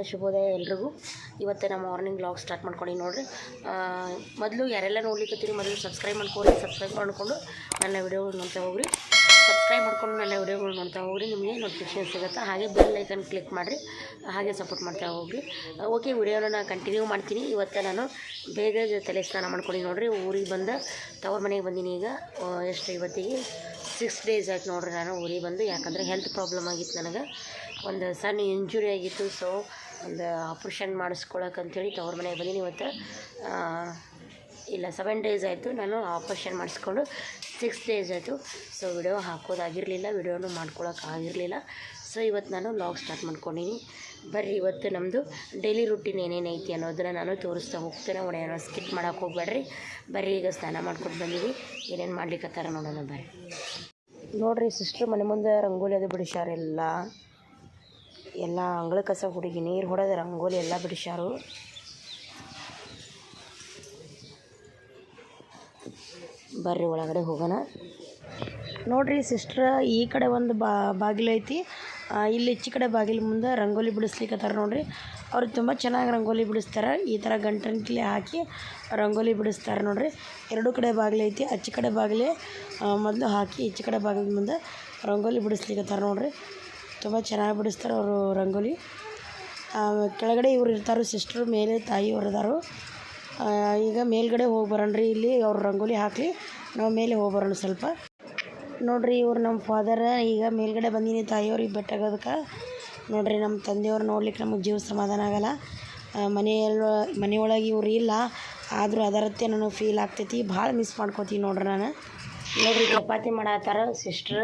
ಬೆಳಗಿನ ಶುಭೋದಯ ಎಲ್ರಿಗೂ. ಇವತ್ತು ನಮ್ಮ ಮಾರ್ನಿಂಗ್ ಬ್ಲಾಗ್ ಸ್ಟಾರ್ಟ್ ಮಾಡ್ಕೊಂಡು ನೋಡಿರಿ. ಮೊದಲು ಯಾರೆಲ್ಲ ನೋಡ್ಲಿಕ್ಕತ್ತೀರಿ ಮೊದಲು ಸಬ್ಸ್ಕ್ರೈಬ್ ಮಾಡ್ಕೊಳ್ರಿ ಸಬ್ಸ್ಕ್ರೈಬ್ ಮಾಡ್ಕೊಂಡು ನನ್ನ ವಿಡಿಯೋಗಳು ನೋಡ್ತಾ ಹೋಗ್ರಿ. ಸಬ್ಸ್ಕ್ರೈಬ್ ಮಾಡ್ಕೊಂಡು ನನ್ನ ವಿಡಿಯೋಗಳು ನೋಡ್ತಾ ಹೋಗ್ರಿ, ನಿಮಗೆ ನೋಟಿಫಿಕೇಶನ್ ಸಿಗುತ್ತೆ? ಹಾಗೆ ಬೆಲ್ ಐಕನ್ ಕ್ಲಿಕ್ ಮಾಡಿರಿ, ಹಾಗೆ ಸಪೋರ್ಟ್ ಮಾಡ್ತಾ ಹೋಗ್ರಿ. ಓಕೆ ವಿಡಿಯೋನ ನಾನು ಕಂಟಿನ್ಯೂ ಮಾಡ್ತೀನಿ. ಇವತ್ತು ನಾನು ಬೇಗ ತಲೆ ಸ್ನಾನ ಮಾಡ್ಕೊಂಡು ನೋಡಿರಿ. ಊರಿಗೆ ಬಂದು ತವ್ರ ಮನೆಗೆ ಬಂದೀನಿ ಈಗ. ಎಷ್ಟು ಇವತ್ತಿಗೆ? ಸಿಕ್ಸ್ ಡೇಸ್ ಆಯ್ತು ನೋಡ್ರಿ ನಾನು ಊರಿಗೆ ಬಂದು. ಯಾಕಂದರೆ ಹೆಲ್ತ್ ಪ್ರಾಬ್ಲಮ್ ಆಗಿತ್ತು ನನಗೆ. ಒಂದು ಸಣ್ಣ ಇಂಜುರಿ ಆಗಿತ್ತು. ಸೊ ಒಂದು ಆಪ್ರೇಷನ್ ಮಾಡಿಸ್ಕೊಳಕ್ಕಂತೇಳಿ ತವ್ರ ಮನೆಗೆ ಬಂದೀನಿ ಇವತ್ತು. ಇಲ್ಲ ಸೆವೆನ್ ಡೇಸ್ ಆಯಿತು ನಾನು ಆಪ್ರೇಷನ್ ಮಾಡಿಸ್ಕೊಂಡು ಸಿಕ್ಸ್ ಡೇಸ್ ಆಯಿತು. ಸೊ ವಿಡಿಯೋ ಹಾಕೋದಾಗಿರಲಿಲ್ಲ ವಿಡಿಯೋನು ಆಗಿರಲಿಲ್ಲ. ಸೊ ಇವತ್ತು ನಾನು ಲಾಗ್ ಸ್ಟಾರ್ಟ್ ಮಾಡ್ಕೊಂಡಿನಿ. ಬರ್ರಿ, ಇವತ್ತು ನಮ್ಮದು ಡೈಲಿ ರುಟೀನ್ ಏನೇನೈತಿ ಅನ್ನೋದನ್ನು ನಾನು ತೋರಿಸ್ತಾ ಹೋಗ್ತೇನೆ. ಒಳ್ಳೆಯ ಸ್ಕಿಪ್ ಮಾಡೋಕೆ ಹೋಗ್ಬೇಡ್ರಿ. ಬರ್ರಿ, ಈಗ ಸ್ನಾನ ಮಾಡ್ಕೊಂಡು ಬಂದೀವಿ. ಏನೇನು ಮಾಡ್ಲಿಕ್ಕತ್ತಾರ ನೋಡೋಣ, ಬರ್ರಿ. ನೋಡಿರಿ ಸಿಸ್ಟ್ರು ಮನೆ ಮುಂದೆ ರಂಗೋಲಿ ಅದು ಬಿಡಿಸ್ಯಾರ ಎಲ್ಲ ಅಂಗಳ ಕಸ ಹುಡುಗಿ, ನೀರು ಹೊಡೆದ ರಂಗೋಲಿ ಎಲ್ಲ ಬಿಡಿಸ್ಯಾರು. ಬರ್ರಿ ಒಳಗಡೆ ಹೋಗೋಣ. ನೋಡ್ರಿ ಸಿಸ್ಟ್ರ ಈ ಕಡೆ ಒಂದು ಬಾಗಿಲು ಐತಿ. ಇಲ್ಲಿ ಈಚೆ ಕಡೆ ಬಾಗಿಲು ಮುಂದೆ ರಂಗೋಲಿ ಬಿಡಿಸ್ಲಿಕ್ಕತ್ತಾರ ನೋಡ್ರಿ. ಅವ್ರು ತುಂಬ ಚೆನ್ನಾಗಿ ರಂಗೋಲಿ ಬಿಡಿಸ್ತಾರೆ. ಈ ಥರ ಗಂಟಂಟ್ಲಿ ಹಾಕಿ ರಂಗೋಲಿ ಬಿಡಿಸ್ತಾರೆ ನೋಡ್ರಿ. ಎರಡು ಕಡೆ ಬಾಗಿಲು ಐತಿ, ಆಚೆ ಕಡೆ ಬಾಗಿಲೇ ಮೊದಲು ಹಾಕಿ ಈಚೆ ಕಡೆ ಬಾಗಿಲು ಮುಂದೆ ರಂಗೋಲಿ ಬಿಡಿಸ್ಲಿಕ್ಕತ್ತಾರ ನೋಡ್ರಿ. ತುಂಬ ಚೆನ್ನಾಗಿ ಬಿಡಿಸ್ತಾರೆ ಅವರು ರಂಗೋಲಿ. ಕೆಳಗಡೆ ಇವ್ರು ಇರ್ತಾರೆ ಸಿಸ್ಟ್ರು ಮೇಲೆ ತಾಯಿ ಇದಾರು. ಈಗ ಮೇಲ್ಗಡೆ ಹೋಗಿ ಬರೋಣ್ರಿ, ಇಲ್ಲಿ ಅವ್ರು ರಂಗೋಲಿ ಹಾಕಲಿ, ನಾವು ಮೇಲೆ ಹೋಗಿ ಬರೋಣ ಸ್ವಲ್ಪ. ನೋಡ್ರಿ ಇವ್ರು ನಮ್ಮ ಫಾದರ್ ಈಗ ಮೇಲ್ಗಡೆ ಬಂದೀನಿ ತಾಯಿಯವ್ರಿಗೆ ಬೆಟ್ಟಾಗೋದಕ್ಕೆ ನೋಡ್ರಿ ನಮ್ಮ ತಂದೆಯವ್ರು ನೋಡ್ಲಿಕ್ಕೆ ನಮಗೆ ಜೀವ ಸಮಾಧಾನ ಆಗಲ್ಲ. ಮನೆಯಲ್ಲ, ಮನೆಯೊಳಗೆ ಇವ್ರು ಇಲ್ಲ, ಆದರೂ ಅದರತ್ತೆ ನನಗೆ ಫೀಲ್ ಆಗ್ತೈತಿ. ಭಾಳ ಮಿಸ್ ಮಾಡ್ಕೋತೀವಿ ನೋಡ್ರಿ ನಾನು. ನೋಡ್ರಿ, ಚಪಾತಿ ಮಾಡತ್ತಾರ ಸಿಸ್ಟ್ರ್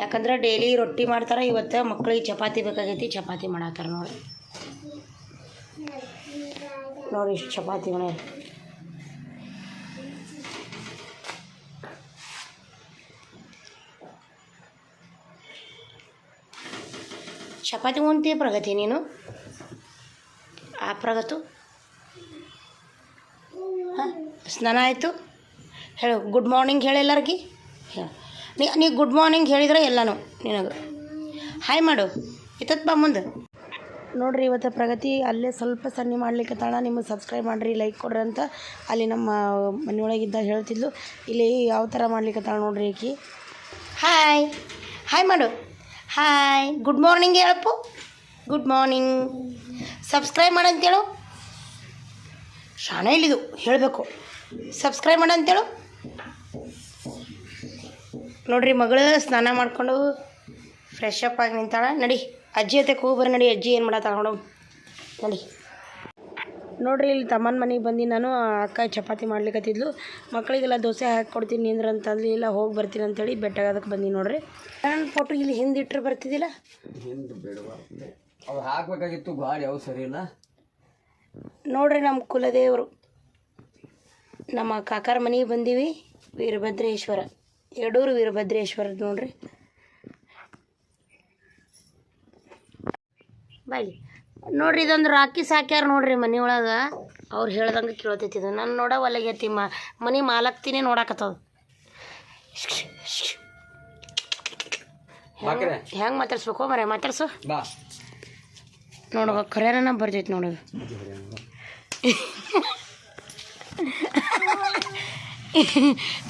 ಯಾಕಂದ್ರೆ ಡೈಲಿ ರೊಟ್ಟಿ ಮಾಡ್ತಾರೆ, ಇವತ್ತು ಮಕ್ಕಳಿಗೆ ಚಪಾತಿ ಬೇಕಾಗೈತಿ, ಚಪಾತಿ ಮಾಡತ್ತಾರ ನೋಡಿ. ನೋಡಿ ಇಷ್ಟು ಚಪಾತಿ ಮನೆ ಚಪಾತಿ ಉಣ್ತೀಯ ಪ್ರಗತಿ ನೀನು? ಆ ಪ್ರಗತು? ಹಾಂ, ಸ್ನಾನ ಆಯಿತು? ಹೇಳು ಗುಡ್ ಮಾರ್ನಿಂಗ್ ಹೇಳಿ ಎಲ್ಲರಿಗೆ. ಹೇಳು. ನೀ ನೀ ಗುಡ್ ಮಾರ್ನಿಂಗ್ ಹೇಳಿದ್ರೆ ಎಲ್ಲನೂ ನಿನಗೆ. ಹಾಯ್ ಮಾಡು. ಇತ್ತತ್ ಬಾ ಮುಂದೆ. ನೋಡ್ರಿ ಇವತ್ತು ಪ್ರಗತಿ, ಅಲ್ಲೇ ಸ್ವಲ್ಪ ಸನ್ನಿ ಮಾಡ್ಲಿಕ್ಕೆ ತಾಳ ನಿಮಗೆ ಸಬ್ಸ್ಕ್ರೈಬ್ ಮಾಡಿರಿ ಲೈಕ್ ಕೊಡ್ರಿ ಅಂತ ಅಲ್ಲಿ ನಮ್ಮ ಮನೆಯೊಳಗಿದ್ದ ಹೇಳ್ತಿದ್ಲು. ಇಲ್ಲಿ ಯಾವ ಥರ ಮಾಡ್ಲಿಕ್ಕೆ ತಾಳ ನೋಡ್ರಿ ಈಕಿ ಹಾಯ್ ಹಾಯ್ ಮಾಡು. ಹಾಯ್ ಗುಡ್ ಮಾರ್ನಿಂಗ್ ಹೇಳಪ್ಪು. ಗುಡ್ ಮಾರ್ನಿಂಗ್ ಸಬ್ಸ್ಕ್ರೈಬ್ ಮಾಡಂತೇಳು ಶಾಣೆ ಇಲ್ಲಿದು ಹೇಳಬೇಕು. ಸಬ್ಸ್ಕ್ರೈಬ್ ಮಾಡಂತೇಳು ನೋಡ್ರಿ ಮಗಳು ಸ್ನಾನ ಮಾಡ್ಕೊಂಡು ಫ್ರೆಶ್ ಅಪ್ ಆಗಿ ನಿಂತಾಳೆ. ನಡಿ ಅಜ್ಜಿ ಅತ್ತೆ ಕೂಬರ್ ನಡಿ ಅಜ್ಜಿ ಏನು ಮಾಡತ್ತಾಳ ನೋಡು. ನಡಿ. ನೋಡ್ರಿ ಇಲ್ಲಿ ತಮ್ಮನ ಮನೆಗೆ ಬಂದು ನಾನು ಅಕ್ಕ ಚಪಾತಿ ಮಾಡ್ಲಿಕ್ಕತ್ತಿದ್ಲು ಮಕ್ಕಳಿಗೆಲ್ಲ ದೋಸೆ ಹಾಕಿ ಕೊಡ್ತೀನಿ ನಿಂದ್ರ ಅಂತಂದ್ಲಿ ಇಲ್ಲ ಹೋಗಿ ಬರ್ತೀನಿ ಅಂತೇಳಿ ಬೆಟ್ಟಾಗೋದಕ್ಕೆ ಬಂದು ನೋಡ್ರಿ. ನನ್ನ ಫೋಟೋ ಇಲ್ಲಿ ಹಿಂದೆ ಇಟ್ಟರೆ ಬರ್ತಿದ್ದಿಲ್ಲ? ಅವು ಹಾಕ್ಬೇಕಾಗಿತ್ತು ಗಾಡಿ ಅವು ಸರಿ ಇಲ್ಲ. ನೋಡ್ರಿ ನಮ್ಮ ಕುಲದೇವರು. ನಮ್ಮ ಕಾಕಾರ ಮನೆಗೆ ಬಂದೀವಿ ವೀರಭದ್ರೇಶ್ವರ. ಯಡೂರು ವೀರಭದ್ರೇಶ್ವರ ನೋಡ್ರಿ. ಬಾಯ್ ನೋಡ್ರಿ ಇದೊಂದು ರಾಕಿ ಸಾಕ್ಯಾರ ನೋಡ್ರಿ ಮನೆ ಒಳಗೆ. ಅವ್ರು ಹೇಳ್ದಂಗೆ ಕೇಳತೈತಿ ಇದು. ನಾನು ನೋಡ ಒಲಗೈತಿ ಮ ಮನೆ ಮಾಲಕ್ತಿನೇ ನೋಡಾಕತ್ತದ. ಹೆಂಗೆ ಮಾತಾಡ್ಸ್ಬೇಕು ಮರೆ ಮಾತಾಡ್ಸು. ನೋಡ್ಬೇಕು ಖರೇನ ಬರ್ತೈತಿ ನೋಡೋದು.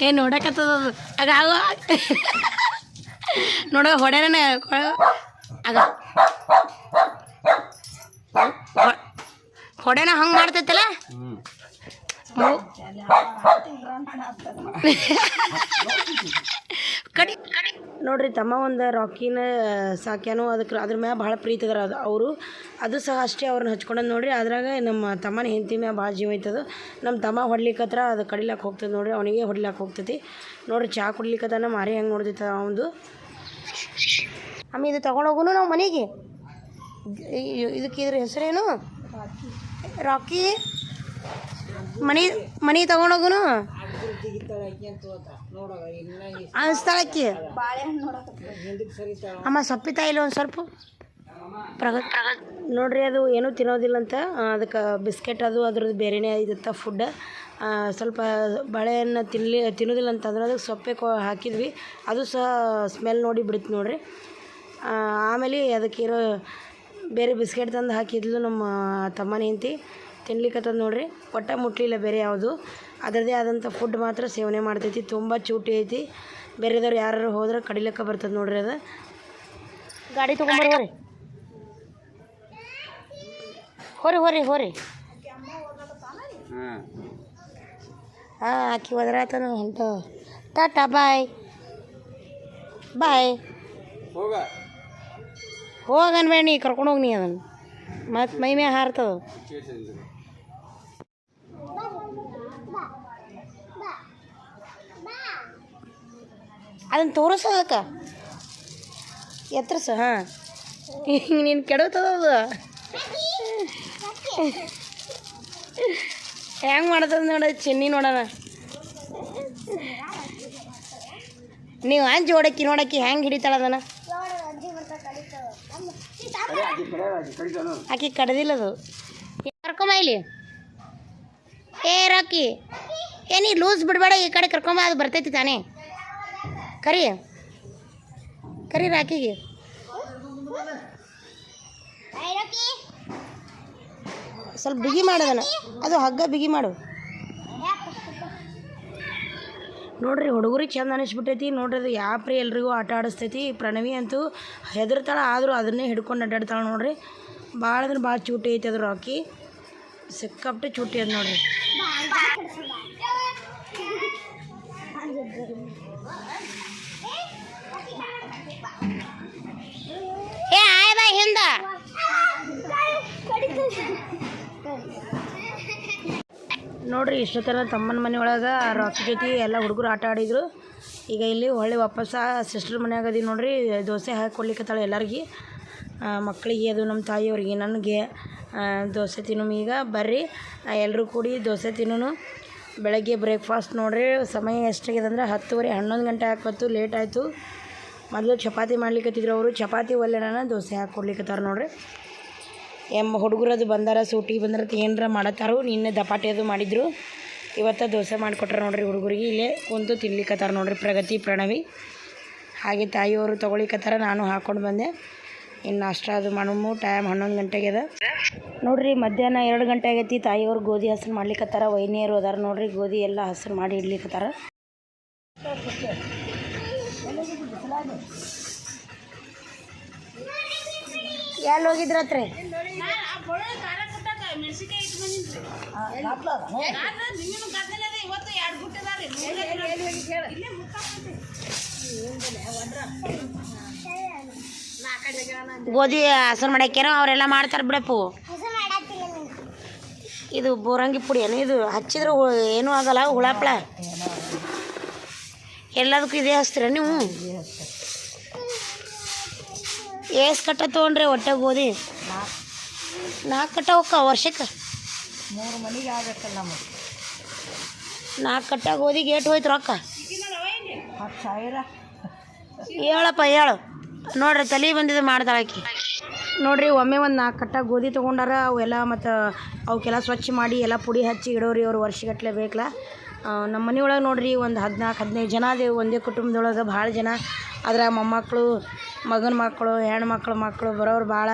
ಏ ನೋಡಕತ್ತದ ಅದು? ನೋಡ ಹೊಡೆನ ಹೊ- ಹೊಡೆನ ಹಂಗೆ ಮಾಡ್ತೈತಲ್ಲ? ಕಡಿ ನೋಡ್ರಿ ತಮ್ಮ ಒಂದು ರಾಕಿನ ಸಾಕ್ಯಾನು ಅದಕ್ಕೆ ಅದ್ರ ಮ್ಯಾಲ ಭಾಳ ಪ್ರೀತಿ ಅದಾರ ಅದು ಅವರು. ಅದು ಸಹ ಅಷ್ಟೇ ಅವ್ರನ್ನ ಹಚ್ಕೊಂಡದ್ ನೋಡ್ರಿ ಅದ್ರಾಗ ನಮ್ಮ ತಮ್ಮನ ಹೆಂಡತಿ ಮ್ಯಾಗ ಭಾಳ ಜೀವ ಐತದು ನಮ್ಮ ತಮ್ಮ ಹೊಡ್ಲಿಕ್ಕತ್ರ ಅದು ಕಡಿಲಕ್ಕೆ ಹೋಗ್ತದೆ ನೋಡ್ರಿ ಅವನಿಗೆ ಹೊಡ್ಲಿಕ್ಕೆ ಹೋಗ್ತೈತಿ. ನೋಡ್ರಿ ಚಹಾ ಕುಡ್ಲಿಕ್ಕತ್ತಾನ ಮಾರಿ ಹೆಂಗೆ ನೋಡ್ದೈತ ಅವನದು ಆಮೇಲೆ ಇದು ತೊಗೊಂಡೋಗುನು ನಾವು ಮನೆಗೆ? ಇದಕ್ಕೆ ಇದ್ರ ಹೆಸರೇನು? ರಾಕಿ. ಮನಿ ಮನಿ ತಗೊಂಡೋಗುನು? ಅನಿಸ್ತಾಳಕ್ಕಿ ಅಮ್ಮ ಸೊಪ್ಪಿತಾ ಇಲ್ಲ ಒಂದು ಸ್ವಲ್ಪ? ಪ್ರಗತ್, ನೋಡ್ರಿ, ಅದು ಏನೂ ತಿನ್ನೋದಿಲ್ಲ ಅಂತ ಅದಕ್ಕೆ ಬಿಸ್ಕೆಟ್ ಅದು, ಅದ್ರದ್ದು ಬೇರೆನೇ ಇರುತ್ತೆ ಫುಡ್ ಸ್ವಲ್ಪ ಬಾಳೆಹಣ್ಣು ತಿನ್ನಲಿ ತಿನ್ನೋದಿಲ್ಲ ಅಂತಂದ್ರೆ ಅದಕ್ಕೆ ಸೊಪ್ಪೆ ಕೊ, ಹಾಕಿದ್ವಿ. ಅದು ಸಹ ಸ್ಮೆಲ್ ನೋಡಿ ಬಿಡುತ್ತೆ ನೋಡ್ರಿ. ಆಮೇಲೆ ಅದಕ್ಕಿರೋ ಬೇರೆ ಬಿಸ್ಕೆಟ್ ತಂದು ಹಾಕಿದ್ಲು ನಮ್ಮ ತಮ್ಮನ ಹೆಂಡತಿ. ತಿನ್ಲಿಕ್ಕತ್ತದ ನೋಡ್ರಿ. ಒಟ್ಟ ಮುಟ್ಲಿಲ್ಲ ಬೇರೆ ಯಾವುದು. ಅದರದೇ ಆದಂಥ ಫುಡ್ ಮಾತ್ರ ಸೇವನೆ ಮಾಡ್ತೈತಿ. ತುಂಬ ಚೂಟಿ ಐತಿ. ಬೇರೆದವ್ರು ಯಾರು ಹೋದ್ರೆ ಕಡಿಲಕ್ಕ ಬರ್ತದೆ ನೋಡ್ರಿ ಅದು. ಗಾಡಿ ತೊಗೊಂಬರ್ರಿ ಹೋರಿ ಹೋರಿ ಹೋರಿ. ಹಾಂ ಹಾಂ ಆಕಿ ಹೋದ್ರ ಹೊಂಟು ಟಾಟಾ ಬಾಯ್. ಬಾಯ್. ಹೋಗನ್ ಬೇಡ ನೀ ಕರ್ಕೊಂಡು ಹೋಗಿ ನೀ ಅದನ್ನು. ಮತ್ತೆ ಮೈ ಮ್ಯಾಗ ಹಾರ್ತದ. ಅದನ್ನು ತೋರಿಸೋದಕ್ಕೆ ಎತ್ತರ್ಸ, ಹಾಂ. ನೀನು ಕೆಡತದ ಅದು. ಹೆಂಗೆ ಮಾಡ್ತದ ನೋಡ ಚೆನ್ನಿ ನೋಡನ ನೀವು ಅಂಜು ಓಡಕ್ಕಿ ನೋಡಕ್ಕಿ ಹೆಂಗೆ ಹಿಡಿತಾಳ ಅದನ್ನ. ಆಕಿ ಕಡ್ದಿಲ್ಲ ಅದು. ಕರ್ಕೊಂಬ ಇಲ್ಲಿ. ಏ ರಾಕಿ. ಏನಿ ಲೂಸ್ ಬಿಡಬೇಡ ಈ ಕಡೆ ಕರ್ಕೊಂಬ, ಅದು ಬರ್ತೈತಿ ತಾನೇ. ಕರಿ. ಕರಿ ರಾಕಿಗೆ ಸ್ವಲ್ಪ ಬಿಗಿ ಮಾಡೋದನ್ನ. ಅದು ಹಗ್ಗ ಬಿಗಿ ಮಾಡು. ನೋಡ್ರಿ ಹುಡುಗರಿಗೆ ಚಂದ ಅನಿಸ್ಬಿಟ್ಟೈತಿ. ನೋಡ್ರಿ, ಅದು ಯಾಪ್ರಿ ಎಲ್ರಿಗೂ ಆಟ ಆಡಿಸ್ತೈತಿ. ಪ್ರಣವಿ ಅಂತೂ ಹೆದರ್ತಾಳ, ಆದರೂ ಅದನ್ನೇ ಹಿಡ್ಕೊಂಡು ಅಡ್ಡಾಡ್ತಾಳೆ ನೋಡ್ರಿ. ಭಾಳ ಅಂದ್ರೆ ಭಾಳ ಚೂಟಿ ಐತಿ ಅದ್ರ ರಾಕಿ ಸಿಕ್ಕಾಪಟ್ಟೆ ಚೂಟಿ ಅದ ನೋಡ್ರಿ. ಹಿಂದ ನೋಡ್ರಿ, ಇಷ್ಟೊತ್ತನ ತಮ್ಮನ ಮನೆ ಒಳಗೆ ರಾಕಿ ಜೊತೆ ಎಲ್ಲ ಹುಡುಗರು ಆಟ ಆಡಿದ್ರು. ಈಗ ಇಲ್ಲಿ ಹೊಳ್ಳಿ ವಾಪಸ್ ಸಿಸ್ಟರ್ ಮನೆಯಾಗ ಅದೀವಿ ನೋಡ್ರಿ, ದೋಸೆ ಹಾಕಿ ಎಲ್ಲರಿಗೆ. ಮಕ್ಕಳಿಗೆ ಅದು ನಮ್ಮ ತಾಯಿಯವ್ರಿಗೆ, ನನಗೆ. ದೋಸೆ ತಿನ್ನು ಈಗ, ಬರ್ರಿ. ಎಲ್ಲರೂ ಕೂಡಿ ದೋಸೆ ತಿನ್ನು ಬೆಳಗ್ಗೆ ಬ್ರೇಕ್ಫಾಸ್ಟ್ ನೋಡ್ರಿ, ಸಮಯ ಎಷ್ಟಾಗಿದೆ ಅಂದ್ರೆ ಹತ್ತುವರೆ ಹನ್ನೊಂದು ಗಂಟೆ ಹಾಕ್ಬತ್ತು ಲೇಟ್ ಆಯಿತು. ಮೊದಲು ಚಪಾತಿ ಮಾಡ್ಲಿಕ್ಕತ್ತಿದ್ರು ಅವರು. ಚಪಾತಿ ಒಲ್ಲೆನ ದೋಸೆ ಹಾಕಿ ಕೊಡ್ಲಿಕ್ಕತ್ತಾರ ನೋಡ್ರಿ. ಎಮ್ಮ ಹುಡುಗರದು ಬಂದಾರ ಸೂಟಿ ಬಂದ್ರೆ, ಏನರ ಮಾಡತ್ತಾರು ನಿನ್ನೆ ದಪಾಟಿ ಅದು ಮಾಡಿದ್ರು. ಇವತ್ತು ದೋಸೆ ಮಾಡಿಕೊಟ್ರೆ ನೋಡ್ರಿ ಹುಡುಗರಿಗೆ. ಇಲ್ಲೇ ಕುಂತು ತಿನ್ಲಿಕ್ಕತ್ತಾರ ನೋಡ್ರಿ ಪ್ರಗತಿ, ಪ್ರಣವಿ. ಹಾಗೆ ತಾಯಿಯವರು ತೊಗೊಳಿಕತ್ತಾರ ನಾನು ಹಾಕ್ಕೊಂಡು ಬಂದೆ. ಇನ್ನು ನಾಷ್ಟ ಅದು ಮಾಡಮು ಟೈಮ್ ಹನ್ನೊಂದು ಗಂಟೆಗೆ ಅದ. ನೋಡ್ರಿ, ಮಧ್ಯಾಹ್ನ ಎರಡು ಗಂಟೆ ಆಗೈತಿ, ತಾಯಿಯವ್ರು ಗೋಧಿ ಹಸರು ಮಾಡ್ಲಿಕ್ಕತ್ತಾರ ವೈನಿಯರು ಅದಾರ ನೋಡ್ರಿ, ಗೋಧಿ ಎಲ್ಲ ಹಸರು ಮಾಡಿ ಇಡ್ಲಿಕ್ಕತ್ತಾರ ಎಲ್ಲಿ ಹೋಗಿದ್ರತ್ರಿ ಗೋಧಿ ಹಸನ್ ಮಾಡಕ್ಕೇನೋ ಅವರೆಲ್ಲ ಮಾಡ್ತಾರೆ ಬಿಡಪ್ಪು. ಇದು ಬೋರಂಗಿ ಪುಡಿ ಏನು? ಇದು ಹಚ್ಚಿದ್ರೆ ಏನೂ ಆಗಲ್ಲ, ಹುಳಾಪ್ಳ. ಎಲ್ಲದಕ್ಕೂ ಇದೇ ಹಚ್ತೀರ ನೀವು? ಏಸ್ ಕಟ್ಟ ತೊಗೊಂಡ್ರಿ ಹೊಟ್ಟೆ ಗೋಧಿ ನಾಲ್ಕು ಕಟ್ಟ ಹೋಕ್ಕ ವರ್ಷಕ್ಕೆ. ಮೂರು ಮನೆಗೆ ಆಗತ್ತಲ್ಲ ನಮಗೆ ನಾಲ್ಕು ಕಟ್ಟ ಗೋಧಿಗೆ ಗೇಟ್ ಹೋಯ್ತು ರೊಕ್ಕ. ಹತ್ತು ಸಾವಿರ. ಹೇಳಪ್ಪ ಹೇಳು. ನೋಡ್ರಿ ತಲೆ ಬಂದಿದ್ದು ಮಾಡ್ದಾಕಿ ನೋಡ್ರಿ ಒಮ್ಮೆ ಒಂದು ನಾಲ್ಕು ಕಟ್ಟ ಗೋಧಿ ತೊಗೊಂಡಾರ ಅವೆಲ್ಲ ಮತ್ತು ಅವಕ್ಕೆಲ್ಲ ಸ್ವಚ್ಛ ಮಾಡಿ ಎಲ್ಲ ಪುಡಿ ಹಚ್ಚಿ ಇಡೋರಿ ಅವ್ರು ವರ್ಷಗಟ್ಟಲೆ ಬೇಕಲ್ಲ ನಮ್ಮ ಮನೆಯೊಳಗೆ ನೋಡ್ರಿ ಒಂದು ಹದಿನಾಲ್ಕು ಹದಿನೈದು ಜನ ಅದೇ ಒಂದೇ ಕುಟುಂಬದೊಳಗೆ ಭಾಳ ಜನ. ಆದ್ರೆ ಮೊಮ್ಮಕ್ಕಳು ಮಗನ ಮಕ್ಕಳು ಹೆಣ್ಣು ಮಕ್ಕಳು ಮಕ್ಕಳು ಬರೋರು ಭಾಳ.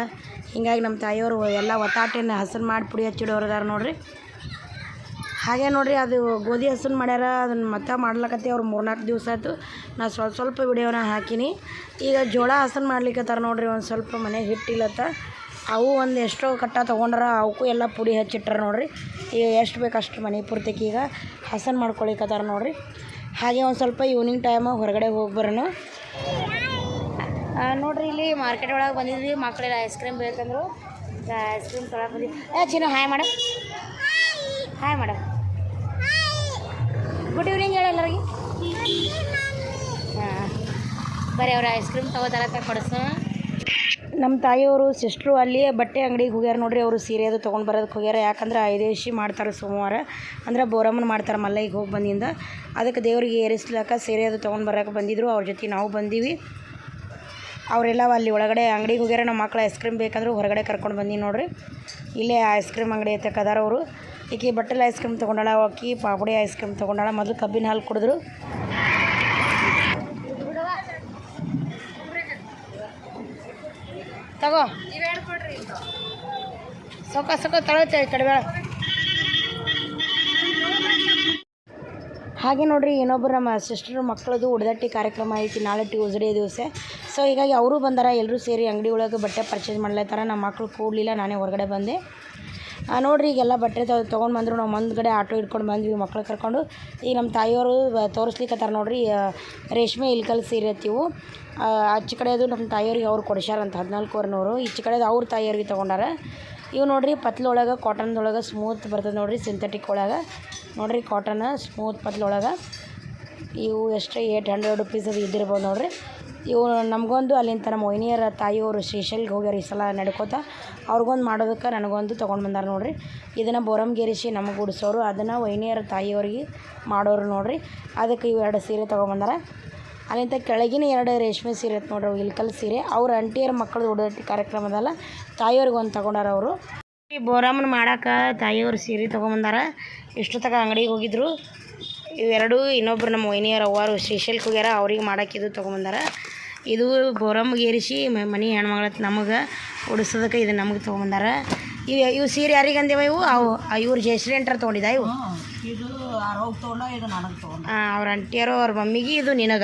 ಹಿಂಗಾಗಿ ನಮ್ಮ ತಾಯಿಯವರು ಎಲ್ಲ ಒತ್ತಾಟಿನ ಹಸನ್ ಮಾಡಿ ಪುಡಿ ಹಚ್ಚಿಡೋರು ಅದಾರ ನೋಡ್ರಿ. ಹಾಗೆ ನೋಡ್ರಿ, ಅದು ಗೋಧಿ ಹಸನ್ ಮಾಡ್ಯಾರ, ಅದನ್ನು ಮತ್ತೆ ಮಾಡ್ಲಕತ್ತಿ ಅವ್ರು ಮೂರ್ನಾಲ್ಕು ದಿವಸ ಆಯ್ತು. ನಾ ಸ್ವಲ್ಪ ಸ್ವಲ್ಪ ವಿಡಿಯೋನ ಹಾಕಿನಿ. ಈಗ ಜೋಳ ಹಸನ್ ಮಾಡ್ಲಿಕ್ಕತ್ತಾರ ನೋಡ್ರಿ, ಒಂದು ಸ್ವಲ್ಪ ಮನೆಗೆ ಹಿಟ್ಟಿಲ್ಲತ್ತ. ಅವು ಒಂದು ಎಷ್ಟೋ ಕಟ್ಟ ತೊಗೊಂಡ್ರ ಅವಕ್ಕೂ ಎಲ್ಲ ಪುಡಿ ಹಚ್ಚಿಟ್ಟಾರ ನೋಡ್ರಿ. ಈಗ ಎಷ್ಟು ಬೇಕು ಅಷ್ಟು ಮನೆ ಪೂರ್ತಿಕ್ಕೆ ಈಗ ಹಸನ್ ಮಾಡ್ಕೊಳಿಕತ್ತಾರ ನೋಡ್ರಿ. ಹಾಗೆ ಒಂದು ಸ್ವಲ್ಪ ಈವ್ನಿಂಗ್ ಟೈಮ್ ಹೊರಗಡೆ ಹೋಗಿ ಬರೋಣ ನೋಡ್ರಿ, ಇಲ್ಲಿ ಮಾರ್ಕೆಟ್ ಒಳಗೆ ಬಂದಿದ್ವಿ. ಮಕ್ಕಳೆಲ್ಲ ಐಸ್ ಕ್ರೀಮ್ ಬೇಕಂದ್ರು. ಐಸ್ ಕ್ರೀಮ್ ತೊಗೊಳಕ್ಕೆ ಬಂದಿ ಏ, ಚಿನ್ನ hi madam hi madam good evening ಹೇಳಿ ಎಲ್ಲರಿಗೆ. ಹಾಂ. ಬರೀ ಅವ್ರು ಐಸ್ ಕ್ರೀಮ್ ತೊಗೋತಾರ ಕೊಡಿಸ. ನಮ್ಮ ತಾಯಿಯವರು ಸಿಸ್ಟ್ರು ಅಲ್ಲಿ ಬಟ್ಟೆ ಅಂಗಡಿಗೆ ಹೋಗ್ಯಾರ ನೋಡ್ರಿ, ಅವರು ಸೀರೆ ಅದು ತೊಗೊಂಡು ಬರೋದಕ್ಕೆ ಹೋಗ್ಯಾರ. ಯಾಕಂದ್ರೆ ಐದೇಶಿ ಮಾಡ್ತಾರೆ ಸೋಮವಾರ. ಅಂದ್ರೆ ಬೋರಮ್ಮನ ಮಾಡ್ತಾರೆ ಮಲ್ಲೈಗೆ ಹೋಗಿ ಬಂದಿಂದ. ಅದಕ್ಕೆ ದೇವರಿಗೆ ಏರಿಸ್ಲಾಕ ಸೀರೆ ಅದು ತೊಗೊಂಡು ಬರೋಕೆ ಬಂದಿದ್ರು. ಅವ್ರ ಜೊತೆ ನಾವು ಬಂದೀವಿ. ಅವರೆಲ್ಲ ಅಲ್ಲಿ ಒಳಗಡೆ ಅಂಗಡಿಗೆ ಹೋಗ್ಯಾರ, ನಮ್ಮ ಮಕ್ಳು ಐಸ್ ಕ್ರೀಮ್ ಬೇಕಂದ್ರೆ ಹೊರಗಡೆ ಕರ್ಕೊಂಡು ಬಂದೀನಿ ನೋಡ್ರಿ. ಇಲ್ಲೇ ಐಸ್ ಕ್ರೀಮ್ ಅಂಗಡಿ ಐತೆ ಕದಾರ ಅವರು. ಈಕೆ ಬಟ್ಟೆಲ್ಲ ಐಸ್ ಕ್ರೀಮ್ ತೊಗೊಂಡಾಳ ಅಕ್ಕಿ ಪಾಪುಡಿ ಐಸ್ ಕ್ರೀಮ್ ತೊಗೊಂಡಾಳ, ಮೊದಲು ಕಬ್ಬಿನ ಹಾಲು ಕುಡಿದ್ರು. ತಗೋ. ಸೊಕ್ಕ ಸೊಕ್ಕ ತಳತ್ತೆ ಕಡಿಬೇಳ ಹಾಗೆ ನೋಡಿರಿ ಇನ್ನೊಬ್ಬರು ನಮ್ಮ ಸಿಸ್ಟರ್ ಮಕ್ಕಳದು ಉಡದಟ್ಟಿ ಕಾರ್ಯಕ್ರಮ ಐತಿ, ನಾಳೆ ಟ್ಯೂಸ್ಡೇ ದಿವಸ. ಸೊ ಹೀಗಾಗಿ ಅವರು ಬಂದಾರ ಎಲ್ಲರೂ ಸೇರಿ ಅಂಗಡಿ ಒಳಗೆ ಬಟ್ಟೆ ಪರ್ಚೇಸ್ ಮಾಡ್ಲತ್ತಾರ. ನಮ್ಮ ಮಕ್ಕಳು ಕೂಡಲಿಲ್ಲ, ನಾನೇ ಹೊರಗಡೆ ಬಂದೆ. ನೋಡಿರಿ, ಈಗೆಲ್ಲ ಬಟ್ಟೆ ತೊಗೊಂಡು ಬಂದರು, ನಾವು ಮುಂದ್ಗಡೆ ಆಟೋ ಇಟ್ಕೊಂಡು ಬಂದ್ವಿ ಮಕ್ಳು ಕರ್ಕೊಂಡು. ಈಗ ನಮ್ಮ ತಾಯಿಯವರು ತೋರಿಸ್ಲಿಕ್ಕತ್ತಾರ ನೋಡ್ರಿ ರೇಷ್ಮೆ ಇಲ್ಕಲ್ ಸೀರೆ ಇರ್ತೀವು ಆಚೆ ಕಡೆದು ನಮ್ಮ ತಾಯಿಯವ್ರಿಗೆ ಅವ್ರು ಕೊಡಿಸ್ಯಾರಂತ ಹದಿನಾಲ್ಕುವರೆ ನೂರು ಈಚೆ ಕಡೆದು ಅವ್ರ ತಾಯಿಯವ್ರಿಗೆ ತೊಗೊಂಡಾರ. ಇವು ನೋಡ್ರಿ, ಪತ್ಲೊಳಗೆ ಕಾಟನ್ದೊಳಗೆ ಸ್ಮೂತ್ ಬರ್ತದೆ ನೋಡ್ರಿ ಸಿಂಥೆಟಿಕ್ ಒಳಗೆ. ನೋಡ್ರಿ ಕಾಟನ್ ಸ್ಮೂತ್ ಪತ್ಲೊಳಗೆ. ಇವು ಎಷ್ಟು ಏಯ್ಟ್ ಹಂಡ್ರೆಡ್ ರುಪೀಸ್ ಅದು ಇದ್ದಿರ್ಬೋದು ನೋಡಿರಿ. ಇವು ನಮಗೊಂದು ಅಲ್ಲಿಂದ ನಮ್ಮ ಮೋಹಿನಿಯರ ತಾಯಿಯವರು ಶ್ರೀಶೈಲ್ಗೆ ಹೋಗ್ಯಾರ ಈ ಸಲ ನಡ್ಕೋತ. ಅವ್ರಿಗೊಂದು ಮಾಡೋದಕ್ಕೆ ನನಗೊಂದು ತೊಗೊಂಡು ಬಂದಾರ ನೋಡ್ರಿ. ಇದನ್ನು ಬೋರಮ್ಗೇರಿಸಿ ನಮಗೆ ಗುಡಿಸೋರು ಅದನ್ನು ವೈನಿಯರ ತಾಯಿಯವ್ರಿಗೆ ಮಾಡೋರು ನೋಡ್ರಿ. ಅದಕ್ಕೆ ಇವು ಎರಡು ಸೀರೆ ತೊಗೊಂಬಂದಾರ ಅಲ್ಲಿಂದ ಕೆಳಗಿನ ಎರಡು ರೇಷ್ಮೆ ಸೀರೆ ನೋಡ್ರಿ ಇಲ್ಕಲ್ ಸೀರೆ. ಅವ್ರ ಅಂಟಿಯರ ಮಕ್ಕಳು ಉಡೋ ಕಾರ್ಯಕ್ರಮದಲ್ಲ ತಾಯಿಯವ್ರಿಗೆ ಒಂದು ತೊಗೊಂಡಾರ ಅವರು. ಈ ಬೋರಮ್ಮನ ಮಾಡಕ್ಕೆ ತಾಯಿಯವರು ಸೀರೆ ತೊಗೊಂಬಂದಾರ. ಇಷ್ಟು ತಗ ಅಂಗಡಿಗೆ ಹೋಗಿದ್ರು. ಇವೆರಡು ಇನ್ನೊಬ್ರು ನಮ್ಮ ವೈನಿಯರ್ ಅವ್ವಾರು ಶ್ರೀಶೈಲ್ಕ್ ಹೋಗ್ಯಾರ ಅವ್ರಿಗೆ ಮಾಡಕ್ಕೆ ಇದು ತೊಗೊಂಬಂದಾರ. ಇದು ಬೋರಮ್ಗೆ ಏರಿಸಿ ಮನೆ ಹೆಣ್ಮಗಳ ನಮಗೆ ಉಡಿಸೋದಕ್ಕೆ ಇದು ನಮಗೆ ತೊಗೊಂಬಂದಾರ. ಇವು ಇವು ಸೀರೆ ಯಾರಿಗೆ ಅಂದೇವ ಇವು? ಅವು ಇವ್ರು ಜಯಶ್ರೀ ಅಂಟರ್ ತೊಗೊಂಡಿದ್ದ ಇವು? ಆ, ಅವ್ರ ಅಂಟಿಯರು ಅವ್ರ ಮಮ್ಮಿಗೆ ಇದು ನಿನಗ.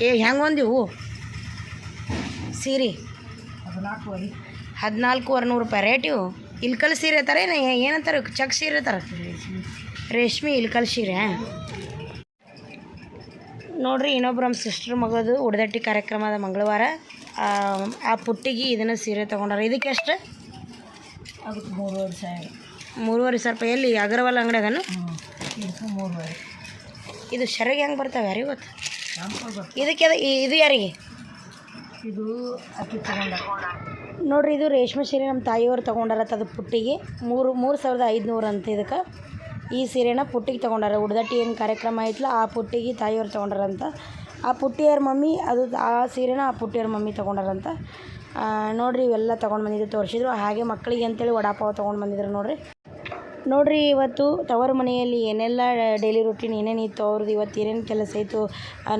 ಏ ಹೆಂಗೆ ಒಂದಿವು ಸೀರೆ? ಹದಿನಾಲ್ಕೂವರೆ. ನೂರು ರೂಪಾಯಿ ರೇಟ್ ಇವು? ಇಲ್ಕಲ್ ಸೀರೆ ತಾರೆ ಏನಂತಾರೆ ಚಕ್ ಸೀರೆ ಥರ ರೇಷ್ಮೆ ಇಲ್ಕಲ್ ಸೀರೆ. ನೋಡ್ರಿ ಇನ್ನೊಬ್ರು ನಮ್ಮ ಸಿಸ್ಟರ್ ಮಗದು ಉಡದಟ್ಟಿ ಕಾರ್ಯಕ್ರಮದ ಮಂಗಳವಾರ. ಆ, ಪುಟ್ಟಿಗೆ ಇದನ್ನು ಸೀರೆ ತೊಗೊಂಡಾರ. ಇದಕ್ಕೆ ಎಷ್ಟು? ಅದಕ್ಕೆ ಮೂರುವರೆ ಸಾವಿರ. ಮೂರುವರೆ ಸಾವಿರ ರೂಪಾಯಿ. ಎಲ್ಲಿ? ಅಗರವಾಲ್ ಅಂಗಡಿಯಾಗನು? ಇದಕ್ಕೆ ಮೂರುವರೆ. ಇದು ಶರಿಗೆ ಹೆಂಗೆ ಬರ್ತಾವೆ ಯಾರಿಗೆ ಗೊತ್ತು? ಇದಕ್ಕೆ ಇದು ಯಾರಿಗೆ? ಇದು ಅಕ್ಕಿ ತಗೊಂಡ ನೋಡ್ರಿ, ಇದು ರೇಷ್ಮೆ ಸೀರೆ ನಮ್ಮ ತಾಯಿಯವ್ರು ತೊಗೊಂಡಾರತ್ತ ಅದು ಪುಟ್ಟಿಗೆ. ಮೂರು ಮೂರು ಸಾವಿರದ ಐದುನೂರು ಅಂತ ಇದಕ್ಕೆ. ಈ ಸೀರೆನ ಪುಟ್ಟಿಗೆ ತೊಗೊಂಡಾರ. ಉಡ್ದಟ್ಟಿ ಏನು ಕಾರ್ಯಕ್ರಮ ಐತಲ್ಲ ಆ ಪುಟ್ಟಿಗೆ ತಾಯಿಯವ್ರು ತೊಗೊಂಡಾರಂತ. ಆ ಪುಟ್ಟಿಯವ್ರ ಮಮ್ಮಿ, ಅದು ಆ ಸೀರೆನ ಆ ಪುಟ್ಟಿಯವ್ರ ಮಮ್ಮಿ ತೊಗೊಂಡಾರಂತ. ನೋಡ್ರಿ ಇವೆಲ್ಲ ತೊಗೊಂಡು ಬಂದಿದ್ದು ತೋರಿಸಿದ್ರು. ಹಾಗೆ ಮಕ್ಕಳಿಗೆ ಅಂತೇಳಿ ವಡಾಪಾವ್ ತೊಗೊಂಡು ಬಂದಿದ್ರು ನೋಡ್ರಿ. ನೋಡ್ರಿ, ಇವತ್ತು ತವರು ಮನೆಯಲ್ಲಿ ಏನೆಲ್ಲ ಡೈಲಿ ರೂಟೀನ್ ಏನೇನು ಇತ್ತು? ಅವ್ರದ್ದು ಇವತ್ತು ಏನೇನು ಕೆಲಸ ಇತ್ತು?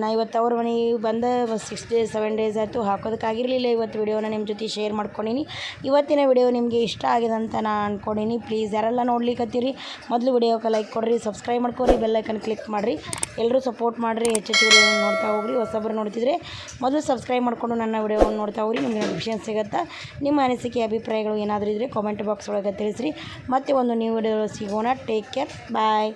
ನಾ ಇವತ್ತು ತವರು ಮನೆಗೆ ಬಂದ ಸಿಕ್ಸ್ ಡೇಸ್ ಸೆವೆನ್ ಡೇಸ್ ಆಯಿತು. ಹಾಕೋದಕ್ಕಾಗಿರಲಿಲ್ಲ ಇವತ್ತು ವಿಡಿಯೋನ ನಿಮ್ಮ ಜೊತೆ ಶೇರ್ ಮಾಡ್ಕೊಂಡೀನಿ. ಇವತ್ತಿನ ವಿಡಿಯೋ ನಿಮಗೆ ಇಷ್ಟ ಆಗಿದೆ ಅಂತ ನಾನು ಅಂದ್ಕೊಂಡೀನಿ ಪ್ಲೀಸ್ ಯಾರೆಲ್ಲ ನೋಡ್ಲಿಕ್ಕತ್ತೀರಿ ಮೊದಲು ವಿಡಿಯೋಕ್ಕೆ ಲೈಕ್ ಕೊಡ್ರಿ ಸಬ್ಸ್ಕ್ರೈಬ್ ಮಾಡ್ಕೊರಿ ಬೆಲ್ಲೈಕನ್ ಕ್ಲಿಕ್ ಮಾಡಿರಿ. ಎಲ್ಲರೂ ಸಪೋರ್ಟ್ ಮಾಡಿರಿ ಹೆಚ್ಚೆಚ್ಚು ವಿಡಿಯೋ ನೋಡ್ತಾ ಹೋಗ್ರಿ. ಹೊಸಬ್ರು ನೋಡ್ತಿದ್ರೆ ಮೊದಲು ಸಬ್ಸ್ಕ್ರೈಬ್ ಮಾಡಿಕೊಂಡು ನನ್ನ ವಿಡಿಯೋವನ್ನು ನೋಡ್ತಾ ಹೋಗ್ರಿ. ನಿಮಗೆ ನೋಟಿಫಿಕೇಶನ್ ಸಿಗುತ್ತಾ? ನಿಮ್ಮ ಅನಿಸಿಕೆ, ಅಭಿಪ್ರಾಯಗಳು ಏನಾದರೂ ಇದ್ದರೆ ಕಾಮೆಂಟ್ ಬಾಕ್ಸ್ ಒಳಗೆ ತಿಳಿಸ್ರಿ. ಮತ್ತೆ ಒಂದು ನ್ಯೂ ವಿಡಿಯೋ ಸಿಗೋಣ ಟೇಕ್ ಕೇರ್ ಬಾಯ್